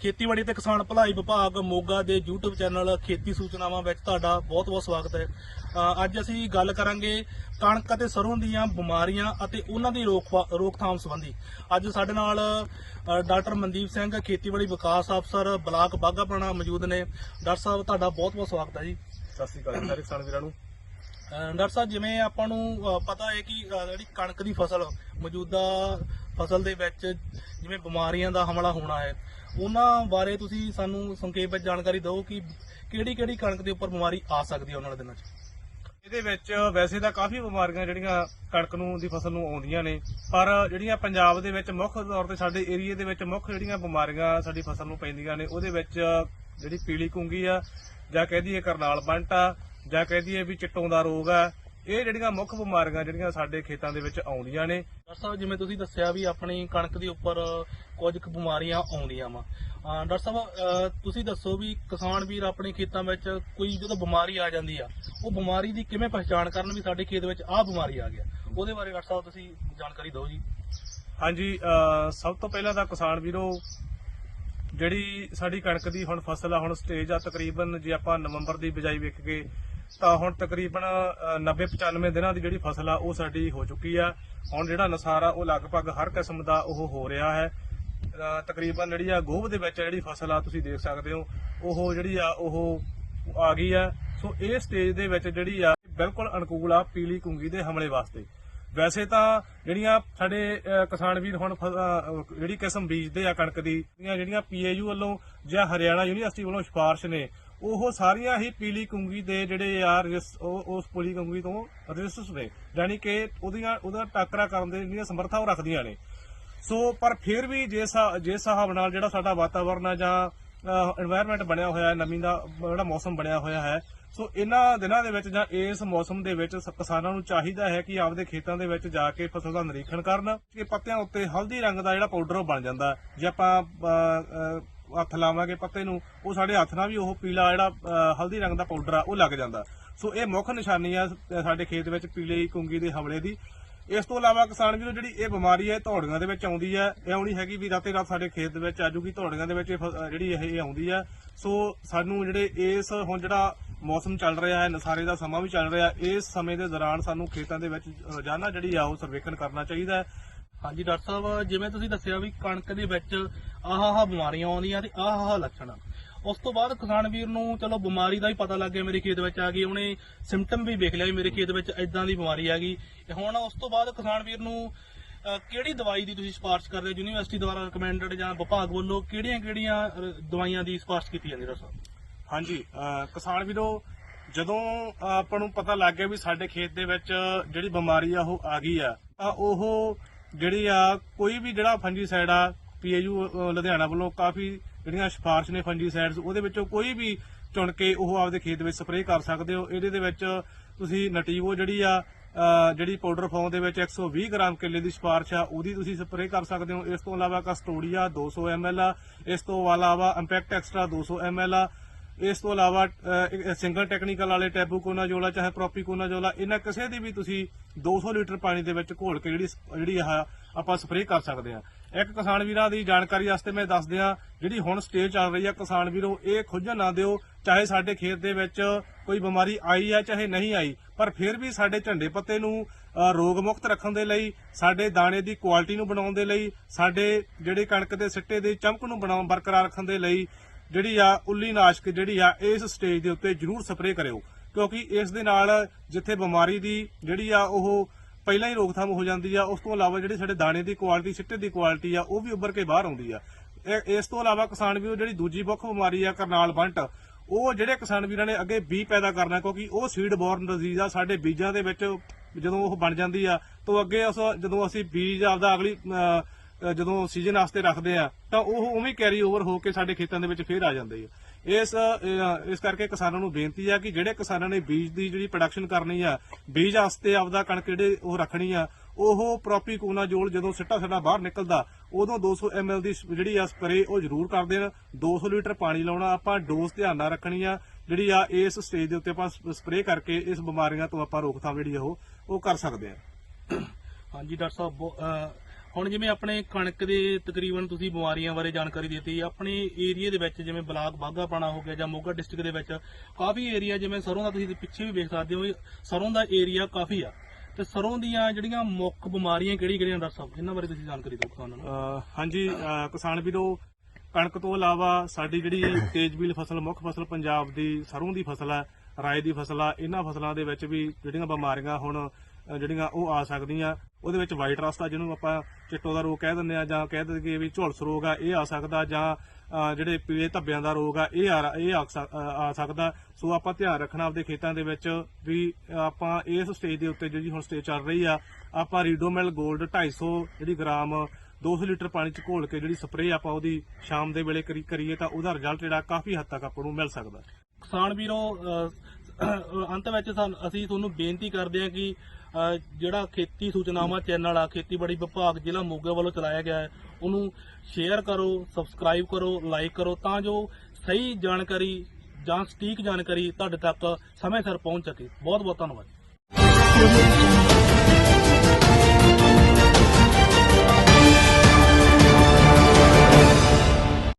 ਖੇਤੀਬਾੜੀ ਤੇ ਕਿਸਾਨ ਭਲਾਈ ਵਿਭਾਗ ਮੋਗਾ ਦੇ YouTube ਚੈਨਲ ਖੇਤੀ ਸੂਚਨਾਵਾਂ ਵਿੱਚ ਤੁਹਾਡਾ ਬਹੁਤ-ਬਹੁਤ ਸਵਾਗਤ ਹੈ। ਅੱਜ ਅਸੀਂ ਗੱਲ ਕਰਾਂਗੇ ਕਣਕ ਅਤੇ ਸਰੋਂ ਦੀਆਂ ਬਿਮਾਰੀਆਂ ਅਤੇ ਉਹਨਾਂ ਦੀ ਰੋਕ ਰੋਕਥਾਮ ਸੰਬੰਧੀ। ਅੱਜ ਸਾਡੇ ਨਾਲ ਡਾਕਟਰ ਮਨਦੀਪ ਸਿੰਘ ਖੇਤੀਬਾੜੀ ਵਿਕਾਸ ਅਫਸਰ ਬਲਾਕ ਬਾਘਾਪੁਰਾਣਾ ਮੌਜੂਦ ਨੇ। ਡਾਕਟਰ ਸਾਹਿਬ ਤੁਹਾਡਾ ਬਹੁਤ-ਬਹੁਤ ਸਵਾਗਤ ਹੈ ਜੀ। ਸਤਿ ਸ਼੍ਰੀ ਅਕਾਲ ਸਾਰੇ ਕਿਸਾਨ ਵੀਰਾਂ ਨੂੰ। ਡਾਕਟਰ ਸਾਹਿਬ ਜਿਵੇਂ ਆਪਾਂ ਨੂੰ ਪਤਾ ਹੈ ਕਿ ਜਿਹੜੀ ਕਣਕ ਦੀ ਫਸਲ ਮੌਜੂਦਾ ਫਸਲ ਦੇ ਵਿੱਚ ਜਿਵੇਂ ਬਿਮਾਰੀਆਂ ਦਾ ਹਮਲਾ ਹੋਣਾ ਹੈ, ਉਹਨਾਂ ਬਾਰੇ ਤੁਸੀਂ ਸਾਨੂੰ ਸੰਖੇਪ ਵਿੱਚ ਜਾਣਕਾਰੀ ਦਿਓ ਕਿ ਕਿਹੜੀ ਕਿਹੜੀ ਕਣਕ ਦੇ ਉੱਪਰ ਬਿਮਾਰੀ ਆ ਸਕਦੀ ਹੈ ਉਹਨਾਂ ਦੇ ਦਿਨਾਂ 'ਚ? ਇਹਦੇ ਵਿੱਚ ਵੈਸੇ ਤਾਂ ਕਾਫੀ ਬਿਮਾਰੀਆਂ ਜਿਹੜੀਆਂ ਕਣਕ ਨੂੰ, ਦੀ ਫਸਲ ਨੂੰ ਆਉਂਦੀਆਂ ਨੇ, ਪਰ ਜਿਹੜੀਆਂ ਪੰਜਾਬ ਦੇ ਵਿੱਚ ਮੁੱਖ ਤੌਰ ਤੇ ਸਾਡੇ ਏਰੀਆ ਦੇ ਵਿੱਚ ਮੁੱਖ ਜਿਹੜੀਆਂ ਬਿਮਾਰੀਆਂ ਸਾਡੀ ਫਸਲ ਨੂੰ ਪੈਂਦੀਆਂ ਨੇ, ਉਹਦੇ ਵਿੱਚ ਜਿਹੜੀ ਪੀਲੀ ਕੁੰਗੀ ਆ, ਜਾਂ ਕਹਿ ਦਈਏ ਕਰਨਾਲ ਬੰਟ ਆ, ਜਾਂ ਕਹਿ ਦਈਏ ਵੀ ਚਿੱਟੋਂ ਦਾ ਰੋਗ ਆ ਇਹ ਜਿਹੜੀਆਂ ਮੁੱਖ ਬਿਮਾਰੀਆਂ ਜਿਹੜੀਆਂ ਸਾਡੇ ਖੇਤਾਂ ਦੇ ਵਿੱਚ ਆਉਂਦੀਆਂ ਨੇ। ਡਾਕਟਰ ਸਾਹਿਬ ਜਿਵੇਂ ਤੁਸੀਂ ਦੱਸਿਆ ਵੀ ਆਪਣੀ ਕਣਕ ਦੇ ਉੱਪਰ ਕੁਝ ਕੁ ਬਿਮਾਰੀਆਂ ਆਉਂਦੀਆਂ ਵਾ। ਡਾਕਟਰ ਸਾਹਿਬ ਤੁਸੀਂ ਦੱਸੋ ਵੀ ਕਿਸਾਨ ਵੀਰ ਆਪਣੇ ਖੇਤਾਂ ਵਿੱਚ ਕੋਈ ਜਦੋਂ ਬਿਮਾਰੀ ਆ ਜਾਂਦੀ ਆ ਉਹ ਬਿਮਾਰੀ ਦੀ ਕਿਵੇਂ ਪਛਾਣ ਕਰਨ ਵੀ ਸਾਡੇ ਖੇਤ ਵਿੱਚ ਆਹ ਬਿਮਾਰੀ ਆ ਗਿਆ? ਉਹਦੇ ਬਾਰੇ ਡਾਕਟਰ ਸਾਹਿਬ ਤੁਸੀਂ ਜਾਣਕਾਰੀ ਦਿਓ ਜੀ। ਹਾਂਜੀ ਸਭ ਤੋਂ ਪਹਿਲਾਂ ਤਾਂ ਕਿਸਾਨ ਵੀਰੋ ਜਿਹੜੀ ਸਾਡੀ ਕਣਕ ਦੀ ਹੁਣ ਫਸਲ ਆ ਹੁਣ ਸਟੇਜ ਆ ਤਕਰੀਬਨ ਜੇ ਆਪਾਂ ਨਵੰਬਰ ਦੀ ਬਿਜਾਈ ਵੇਖ ਕੇ ਤਾਂ ਹੁਣ ਤਕਰੀਬਨ 90-95 ਦਿਨਾਂ ਦੀ ਜਿਹੜੀ ਫਸਲ ਆ, ਉਹ ਸਾਡੀ ਹੋ ਚੁੱਕੀ ਆ। ਹੁਣ ਜਿਹੜਾ ਨਸਾਰ ਆ ਉਹ ਲਗਭਗ ਹਰ ਕਿਸਮ ਦਾ ਉਹ ਹੋ ਰਿਹਾ ਹੈ। ਤਕਰੀਬਨ ਜਿਹੜੀ ਆ, ਗੋਭ ਦੇ ਵਿੱਚ ਜਿਹੜੀ ਫਸਲ ਆ, ਤੁਸੀਂ ਦੇਖ ਸਕਦੇ ਹੋ। ਉਹ ਜਿਹੜੀ ਆ, ਉਹ ਆ ਗਈ ਆ। ਸੋ ਇਹ ਸਟੇਜ ਦੇ ਵਿੱਚ ਜਿਹੜੀ ਆ, ਬਿਲਕੁਲ ਅਨੁਕੂਲ ਆ ਪੀਲੀ ਕੁੰਗੀ ਦੇ ਹਮਲੇ ਵਾਸਤੇ। ਵੈਸੇ ਤਾਂ ਜਿਹੜੀਆਂ ਸਾਡੇ ਕਿਸਾਨ ਵੀਰ ਹੁਣ ਫ- ਜਿਹੜੀ ਕਿਸਮ ਬੀਜਦੇ ਆ ਕਣਕ ਦੀ ਜਿਹੜੀਆਂ ਜਿਹੜੀਆਂ ਪੀਏਯੂ ਵੱਲੋਂ ਜਾਂ ਹਰਿਆਣਾ ਯੂਨੀਵਰਸਿਟੀ ਵੱਲੋਂ ਸਿਫਾਰਿਸ਼ ਨੇ ਉਹ ਸਾਰੀਆਂ ਹੀ ਪੀਲੀ ਕੁੰਗੀ ਦੇ ਜਿਹੜੇ ਆ ਰਿਸ ਉਸ ਪੀਲੀ ਕੁੰਗੀ ਤੋਂ ਰਿਸਸ ਨੇ। ਯਾਨੀ ਕਿ ਉਹਦੀਆਂ, ਉਹਦਾ ਟਾਕਰਾ ਕਰਨ ਦੇ ਜਿਹੜੀਆਂ ਸਮਰੱਥਾ ਉਹ ਰੱਖਦੀਆਂ ਨੇ। ਸੋ, ਪਰ ਫਿਰ ਵੀ ਜੇ ਜੇ ਹਿਸਾਬ ਨਾਲ ਜਿਹੜਾ ਸਾਡਾ ਵਾਤਾਵਰਨ ਆ ਜਾਂ এনवायरमेंट ਬਣਿਆ ਹੋਇਆ ਹੈ, ਨਮੀ ਦਾ, ਜਿਹੜਾ ਮੌਸਮ ਬਣਿਆ ਹੋਇਆ ਹੈ, ਸੋ ਇਹਨਾਂ ਦਿਨਾਂ ਦੇ ਵਿੱਚ ਜਾਂ ਇਸ ਮੌਸਮ ਦੇ ਵਿੱਚ ਕਿਸਾਨਾਂ ਨੂੰ ਚਾਹੀਦਾ ਹੈ ਕਿ ਆਪਦੇ ਖੇਤਾਂ ਦੇ ਵਿੱਚ ਜਾ ਕੇ ਫਸਲ ਦਾ ਨਿਰੀਖਣ ਕਰਨ, ਕਿ ਪੱਤਿਆਂ ਉੱਤੇ ਹਲਦੀ ਰੰਗ ਦਾ ਜਿਹੜਾ ਪਾਊਡਰ ਉਹ ਬਣ ਜਾਂਦਾ। ਜੇ ਆਪਾਂ ਹੱਥ ਲਾਵਾਂਗੇ ਪੱਤੇ ਨੂੰ, ਉਹ ਸਾਡੇ ਹੱਥ ਨਾਲ ਵੀ ਉਹ ਪੀਲਾ ਜਿਹੜਾ ਹਲਦੀ ਰੰਗ ਦਾ ਪਾਊਡਰ ਆ, ਉਹ ਲੱਗ ਜਾਂਦਾ। ਸੋ ਇਹ ਮੁੱਖ ਨਿਸ਼ਾਨੀ ਆ ਸਾਡੇ ਖੇਤ ਵਿੱਚ ਪੀਲੇ ਕੁੰਗੀ ਦੇ ਹਮਲੇ ਦੀ। ਇਸ ਤੋਂ ਇਲਾਵਾ ਕਿਸਾਨ ਵੀਰੋ, ਜਿਹੜੀ ਇਹ ਬਿਮਾਰੀ ਹੈ ਧੌੜੀਆਂ ਦੇ ਵਿੱਚ ਆਉਂਦੀ ਹੈ। ਇਹ ਆਉਣੀ ਹੈਗੀ ਵੀ ਰਾਤੇ ਰਾਤ ਸਾਡੇ ਖੇਤ ਦੇ ਵਿੱਚ ਆਜੂਗੀ, ਧੌੜੀਆਂ ਦੇ ਵਿੱਚ ਇਹ ਫ- ਜਿਹੜੀ ਇਹ ਇਹ ਆਉਂਦੀ ਹੈ। ਸੋ ਸਾਨੂੰ ਜਿਹੜੇ ਇਸ ਹੁਣ ਜਿਹੜਾ ਮੌਸਮ ਚੱਲ ਰਿਹਾ ਹੈ, ਨਸਾਰੇ ਦਾ ਸਮਾਂ ਵੀ ਚੱਲ ਰਿਹਾ, ਇਸ ਸਮੇਂ ਦੇ ਦੌਰਾਨ ਸਾਨੂੰ ਖੇਤਾਂ ਦੇ ਵਿੱਚ ਰੋਜ਼ਾਨਾ ਜਿਹੜੀ ਆ, ਉਹ ਸਰਵੇਖਣ ਕਰਨਾ ਚਾਹੀਦਾ ਹੈ। ਹਾਂਜੀ ਡਾਕਟਰ ਸਾਹਿਬ ਜਿਵੇਂ ਤੁਸੀਂ ਦੱਸਿਆ ਵੀ ਕਣਕ ਦੇ ਵਿੱਚ ਆਹ ਆਹ ਬਿਮਾਰੀਆਂ ਆਉਂਦੀਆਂ ਤੇ ਆਹ ਆਹ ਲੱਛਣ ਉਸ ਤੋਂ ਬਾਅਦ ਕਿਸਾਨ ਵੀਰ ਨੂੰ ਚਲੋ ਬਿਮਾਰੀ ਦਾ ਵੀ ਪਤਾ ਲੱਗ ਗਿਆ ਮੇਰੇ ਖੇਤ ਵਿੱਚ ਆ ਗਈ ਉਹਨੇ ਸਿੰਪਟਮ ਵੀ ਵੇਖ ਲਿਆ ਵੀ ਮੇਰੇ ਖੇਤ ਵਿੱਚ ਇਦਾਂ ਦੀ ਬਿਮਾਰੀ ਆ ਗਈ। ਹੁਣ ਉਸ ਤੋਂ ਬਾਅਦ ਕਿਸਾਨ ਵੀਰ ਨੂੰ ਅਹ, ਕਿਹੜੀ ਦਵਾਈ ਦੀ ਤੁਸੀਂ ਸਿਫਾਰਿਸ਼ ਕਰਦੇ ਹੋ? ਯੂਨੀਵਰਸਿਟੀ ਦੁਆਰਾ ਰეკਮੈਂਡਡ ਜਾਂ ਵਿਭਾਗ ਵੱਲੋਂ ਕਿਹੜੀਆਂ-ਕਿਹੜੀਆਂ ਅਹ, ਦਵਾਈਆਂ ਦੀ ਸਿਫਾਰਿਸ਼ ਕੀਤੀ ਜਾਂਦੀ ਡਾਕਟਰ ਸਾਹਿਬ? ਹਾਂਜੀ ਅਹ ਕਿਸਾਨ ਵੀਰੋ ਜਦੋਂ ਆਪਾਂ ਨੂੰ ਪਤਾ ਲੱਗ ਗਿਆ ਵੀ ਸਾਡੇ ਖੇਤ ਦੇ ਵਿੱਚ ਜਿਹੜੀ ਬਿਮਾਰੀ ਆ ਉਹ ਆ ਗਈ ਆ ਤਾਂ ਉਹ ਜਿਹੜੀ ਆ, ਕੋਈ ਵੀ ਜਿਹੜਾ ਫੰਜੀਸਾਈਡ ਆ ਪੀਏਯੂ ਲੁਧਿਆਣਾ ਵੱਲੋਂ ਕਾਫੀ ਜਿਹੜੀਆਂ ਸਿਫਾਰਿਸ਼ ਨੇ ਫੰਜੀਸਾਈਡਸ ਉਹਦੇ ਵਿੱਚੋਂ ਕੋਈ ਵੀ ਚੁਣ ਕੇ ਉਹ ਆਪਦੇ ਖੇਤ ਵਿੱਚ ਸਪਰੇਅ ਕਰ ਸਕਦੇ ਹੋ। ਇਹਦੇ ਦੇ ਵਿੱਚ ਤੁਸੀਂ ਨਟੀਵੋ ਜਿਹੜੀ ਆ ਜਿਹੜੀ ਪਾਊਡਰ ਫਾਰਮ ਦੇ ਵਿੱਚ 120 ਗ੍ਰਾਮ ਕਿੱਲੇ ਦੀ ਸਿਫਾਰਿਸ਼ ਆ, ਉਹਦੀ ਤੁਸੀਂ ਸਪਰੇਅ ਕਰ ਸਕਦੇ ਹੋ। ਇਸ ਤੋਂ ਇਲਾਵਾ ਕਸਟੋਡੀਆ 200 ml ਆ, ਇਸ ਤੋਂ ਇਲਾਵਾ ਇੰਪੈਕਟ ਐਕਸਟਰਾ 200 ml ਆ ਇਸ ਤੋਂ ਇਲਾਵਾ ਸਿੰਗਲ ਟੈਕਨੀਕਲ ਵਾਲੇ, ਟੈਬੂ ਟੈਬੂਕੋਨਾਜੋਲਾ ਚਾਹੇ ਪ੍ਰੋਪੀ ਪ੍ਰੋਪੀਕੋਨਾਜੋਲਾ ਇਹਨਾਂ ਕਿਸੇ ਦੀ ਵੀ ਤੁਸੀਂ 200 ਲੀਟਰ ਪਾਣੀ ਦੇ ਵਿੱਚ ਘੋਲ ਕੇ ਜਿਹੜੀ ਜਿਹੜੀ ਆ ਆਪਾਂ ਸਪਰੇਅ ਕਰ ਸਕਦੇ ਆ ਇੱਕ ਕਿਸਾਨ ਵੀਰਾਂ ਦੀ ਜਾਣਕਾਰੀ ਵਾਸਤੇ ਮੈਂ ਦੱਸ ਦਿਆਂ ਜਿਹੜੀ ਹੁਣ ਸਟੇਜ ਚੱਲ ਰਹੀ ਆ, ਕਿਸਾਨ ਵੀਰੋ, ਇਹ ਖੁੱਝਣ ਨਾ ਦਿਓ, ਚਾਹੇ ਸਾਡੇ ਖੇਤ ਦੇ ਵਿੱਚ ਕੋਈ ਬਿਮਾਰੀ ਆਈ ਆ, ਚਾਹੇ ਨਹੀਂ ਆਈ, ਪਰ ਫਿਰ ਵੀ ਸਾਡੇ ਝੰਡੇ ਪੱਤੇ ਨੂੰ ਰੋਗ ਮੁਕਤ ਰੱਖਣ ਦੇ ਲਈ, ਸਾਡੇ ਦਾਣੇ ਦੀ ਕੁਆਲਿਟੀ ਨੂੰ ਬਣਾਉਣ ਦੇ ਲਈ, ਸਾਡੇ ਜਿਹੜੇ ਕਣਕ ਦੇ ਸਿੱਟੇ ਦੇ ਚਮਕ ਨੂੰ ਬਣਾ ਬਰਕਰਾਰ ਰੱਖਣ ਦੇ ਲਈ ਜਿਹੜੀ ਆ ਉੱਲੀ ਨਾਸ਼ਕ ਜਿਹੜੀ ਆ ਇਸ ਸਟੇਜ ਦੇ ਉੱਤੇ ਜ਼ਰੂਰ ਸਪਰੇਅ ਕਰਿਓ। ਕਿਉਂਕਿ ਇਸ ਦੇ ਨਾਲ ਜਿੱਥੇ ਬਿਮਾਰੀ ਦੀ ਜਿਹੜੀ ਆ ਉਹ ਪਹਿਲਾਂ ਹੀ ਰੋਕਥਾਮ ਹੋ ਜਾਂਦੀ ਆ, ਉਸ ਤੋਂ ਇਲਾਵਾ ਜਿਹੜੇ ਸਾਡੇ ਦਾਣੇ ਦੀ ਕੁਆਲਿਟੀ ਸਿੱਟੇ ਦੀ ਕੁਆਲਿਟੀ ਆ, ਉਹ ਵੀ ਉੱਭਰ ਕੇ ਬਾਹਰ ਆਉਂਦੀ ਆ। ਇਸ ਤੋਂ ਇਲਾਵਾ ਕਿਸਾਨ ਵੀਰੋ, ਜਿਹੜੀ ਦੂਜੀ ਮੁੱਖ ਬਿਮਾਰੀ ਆ ਕਰਨਾਲ ਬੰਟ, ਉਹ ਜਿਹੜੇ ਕਿਸਾਨ ਵੀਰਾਂ ਨੇ ਅੱਗੇ ਬੀਜ ਪੈਦਾ ਕਰਨਾ, ਕਿਉਂਕਿ ਉਹ ਸੀਡ ਬੋਰਨ ਡਿਜ਼ੀਜ਼ ਆ, ਸਾਡੇ ਬੀਜਾਂ ਦੇ ਵਿੱਚ ਜਦੋਂ ਉਹ ਬਣ ਜਾਂਦੀ ਆ, ਤਾਂ ਅੱਗੇ ਉਸ, ਜਦੋਂ ਅਸੀਂ ਬੀਜ ਆਪਦਾ ਅਗਲੀ ਜਦੋਂ ਸੀਜ਼ਨ ਵਾਸਤੇ ਰੱਖਦੇ ਆ, ਤਾਂ ਉਹ ਉਵੇਂ ਕੈਰੀ ਓਵਰ ਹੋ ਕੇ ਸਾਡੇ ਖੇਤਾਂ ਦੇ ਵਿੱਚ ਫੇਰ ਆ ਜਾਂਦੇ ਆ। ਇਸ ਇਸ ਕਰਕੇ ਕਿਸਾਨਾਂ ਨੂੰ ਬੇਨਤੀ ਆ ਕਿ ਜਿਹੜੇ ਕਿਸਾਨਾਂ ਨੇ ਬੀਜ ਦੀ ਜਿਹੜੀ ਪ੍ਰੋਡਕਸ਼ਨ ਕਰਨੀ ਆ, ਬੀਜ ਵਾਸਤੇ ਆਪਦਾ ਕਣਕ ਜਿਹੜੇ ਉਹ ਰੱਖਣੀ ਆ, ਉਹ ਪ੍ਰੋਪੀਕੋਨਾਜੋਲ ਜਦੋਂ ਸਿੱਟਾ ਸਿੱਟਾ ਬਾਹਰ ਨਿਕਲਦਾ, ਉਦੋਂ 200 ml ਦੀ ਜਿਹੜੀ ਆ ਸਪਰੇ ਉਹ ਜ਼ਰੂਰ ਕਰ ਦੇਣ। 200 ਲੀਟਰ ਪਾਣੀ ਲਾਉਣਾ, ਆਪਾਂ ਡੋਜ਼ ਧਿਆਨ ਨਾਲ ਰੱਖਣੀ ਆ, ਜਿਹੜੀ ਆ ਇਸ ਸਟੇਜ ਦੇ ਉੱਤੇ ਆਪਾਂ ਸਪਰੇ ਕਰਕੇ ਇਸ ਬਿਮਾਰੀਆਂ ਤੋਂ ਆਪਾਂ ਰੋਕਥਾਮ ਜਿਹੜੀ ਆ ਉਹ ਉਹ ਕਰ ਸਕਦੇ ਆ। ਹਾਂਜੀ, ਡਾਕਟਰ ਸਾਹਿਬ ਬਹੁ- ਹੁਣ ਜਿਵੇਂ ਆਪਣੇ ਕਣਕ ਦੇ ਤਕਰੀਬਨ ਤੁਸੀਂ ਬਿਮਾਰੀਆਂ ਬਾਰੇ ਜਾਣਕਾਰੀ ਦਿੱਤੀ, ਆਪਣੇ ਏਰੀਆ ਦੇ ਵਿੱਚ ਜਿਵੇਂ ਬਲਾਕ ਬਾਘਾਪਾਣਾ ਹੋ ਗਿਆ ਜਾਂ ਮੋਗਾ ਡਿਸਟ੍ਰਿਕਟ ਦੇ ਵਿੱਚ, ਕਾਫੀ ਏਰੀਆ ਜਿਵੇਂ ਸਰੋਂ ਦਾ ਤੁਸੀਂ ਪਿੱਛੇ ਵੀ ਵੇਖ ਸਕਦੇ ਹੋ, ਇਹ ਸਰੋਂ ਦਾ ਏਰੀਆ ਕਾਫੀ ਆ। ਤੇ ਸਰੋਂ ਦੀਆਂ ਜਿਹੜੀਆਂ ਮੁੱਖ ਬਿਮਾਰੀਆਂ ਕਿਹੜੀ ਕਿਹੜੀਆਂ ਡਾਕਟਰ ਸਾਹਿਬ ਇਹਨਾਂ ਬਾਰੇ ਤੁਸੀਂ ਜਾਣਕਾਰੀ ਦਿਓ ਕਿਸਾਨਾਂ ਨੂੰ ਹਾਂਜੀ ਕਿਸਾਨ ਵੀਰੋ, ਕਣਕ ਤੋਂ ਇਲਾਵਾ ਸਾਡੀ ਜਿਹੜੀ ਤੇਜ਼ਬੀਲ ਫਸਲ, ਮੁੱਖ ਫਸਲ ਪੰਜਾਬ ਦੀ ਸਰੋਂ ਦੀ ਫਸਲ ਹੈ ਰਾਏ ਦੀ ਫਸਲ ਆ, ਇਹਨਾਂ ਫਸਲਾਂ ਦੇ ਵਿੱਚ ਵੀ ਜਿਹੜੀਆਂ ਬਿਮਾਰੀਆਂ ਹੁਣ ਜਿਹੜੀਆਂ ਉਹ ਆ ਸਕਦੀਆਂ। ਉਹਦੇ ਵਿੱਚ ਵਾਈਟ ਰਸਤਾ ਜਿਹਨੂੰ ਆਪਾਂ ਚਿੱਟੋ ਦਾ ਰੋਗ ਕਹਿ ਦਿੰਦੇ ਆ, ਜਾਂ ਕਹਿ ਦਿੰਦੇ ਵੀ ਝੁਲਸ ਰੋਗ ਆ, ਇਹ ਆ ਸਕਦਾ, ਜਾਂ ਜਿਹੜੇ ਪੀਲੇ ਧੱਬਿਆਂ ਦਾ ਰੋਗ ਆ, ਇਹ ਆ ਇਹ ਆ ਸਕਦਾ। ਸੋ ਆਪਾਂ ਧਿਆਨ ਰੱਖਣਾ ਆਪਦੇ ਖੇਤਾਂ ਦੇ ਵਿੱਚ ਵੀ ਆਪਾਂ ਇਸ ਸਟੇਜ ਦੇ ਉੱਤੇ ਜਿਹੜੀ ਹੁਣ ਸਟੇਜ ਚੱਲ ਰਹੀ ਆ, ਆਪਾਂ ਰੀਡੋਮੈਲ 골ਡ 250 ਜਿਹੜੀ ਗ੍ਰਾਮ 200 ਲੀਟਰ ਪਾਣੀ ਚ ਘੋਲ ਕੇ ਜਿਹੜੀ ਸਪਰੇਅ ਆਪਾਂ ਉਹਦੀ ਸ਼ਾਮ ਦੇ ਵੇਲੇ ਕਰੀਏ ਤਾਂ ਉਹਦਾ ਰਿਜ਼ਲਟ ਜਿਹੜਾ ਕਾਫੀ ਹੱਦ ਤੱਕ ਆਪਾਂ ਨੂੰ ਮਿਲ ਸਕਦਾ। ਕਿਸਾਨ ਵੀਰੋ ਅੰਤ ਵਿੱਚ ਸਾਨੂੰ- ਅਸੀਂ ਤੁਹਾਨੂੰ ਬੇਨਤੀ ਕਰਦੇ ਹਾਂ ਕਿ ਅਹ, ਜਿਹੜਾ ਖੇਤੀ ਸੂਚਨਾਵਾਂ ਚੈਨਲ ਆ ਖੇਤੀਬਾੜੀ ਵਿਭਾਗ ਜ਼ਿਲ੍ਹਾ ਮੋਗਾ ਵੱਲੋਂ ਚਲਾਇਆ ਗਿਆ ਹੈ ਉਹਨੂੰ ਸ਼ੇਅਰ ਕਰੋ ਸਬਸਕ੍ਰਾਈਬ ਕਰੋ ਲਾਈਕ ਕਰੋ ਤਾਂ ਜੋ ਸਹੀ ਜਾਣਕਾਰੀ ਜਾਂ ਸਟੀਕ ਜਾਣਕਾਰੀ ਤੁਹਾਡੇ ਤੱਕ ਸਮੇਂ ਸਿਰ ਪਹੁੰਚ ਸਕੇ। ਬਹੁਤ ਬਹੁਤ ਧੰਨਵਾਦ।